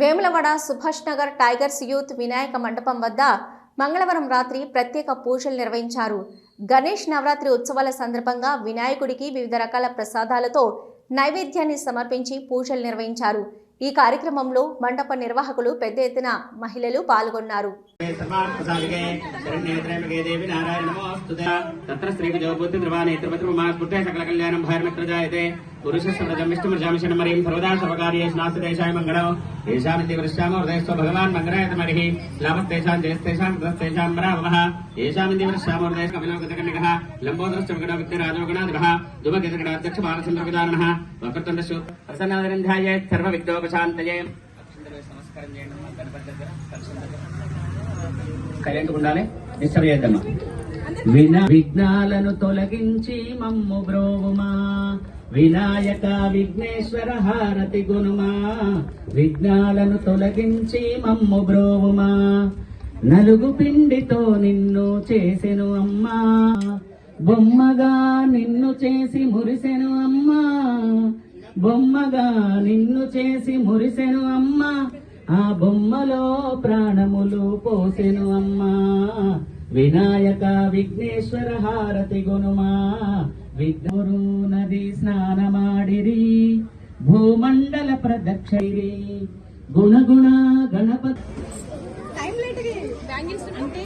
Vemulawada Subhash Nagar tigers youth Vinayaka మండపం వద్ద మంగళవారం రాత్రి ప్రత్యేక పూజలు నిర్వహించారు. గణేష్ నవరాత్రి ఉత్సవాల సందర్భంగా వినాయకుడికి వివిధ రకాల ప్రసాదాలతో నైవేద్యాన్ని సమర్పించి పూజలు నిర్వహించారు. ఈ కార్యక్రమంలో మండప నిర్వాహకులు పెద్ద ఎత్తున మహిళలు పాల్గొన్నారు. సకల కళ్యాణం పురుషస్వమిష్టమృషామిషన్మరీం సర్వదా సర్వకార్యేషు నాస్తి దేశాయ మంగళం ఏషామితి వృష్యామ హృదయస్వ భగవాన్ మంగళాయత మరిహి లాభస్తేషాం జయస్తేషాం కృతస్తేషాం రామః ఏషామితి వృష్యామ హృదయ కపిలోగతకన్నికః లంబోదరశ్చ వికటో విత్తి రాజోగణాధిపః దుమగతకటాధ్యక్ష బాలచంద్రవిదానః వక్రతుండశు ప్రసన్నాదరం ధ్యాయేత్ సర్వ విద్యోపశాంతయే విన విఘ్నాలను తొలగించి మమ్ము బ్రోవుమా వినాయక విఘ్నేశ్వర హారతి గునుమా విఘ్నాలను తొలగించి మమ్ము బ్రోవుమా నలుగు పిండితో నిన్ను చేసెను అమ్మా. బొమ్మగా నిన్ను చేసి మురిసెను అమ్మా. బొమ్మగా నిన్ను చేసి మురిసెను అమ్మా. ఆ బొమ్మలో ప్రాణములు పోసెను అమ్మా. వినాయక విఘ్నేశ్వర హారతి గునుమా విద్ధురు నది స్నానమాడిరి భూమండల ప్రదక్షిరి గుణగుణ గణపతి టైం అంటే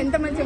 ఎంత మంచి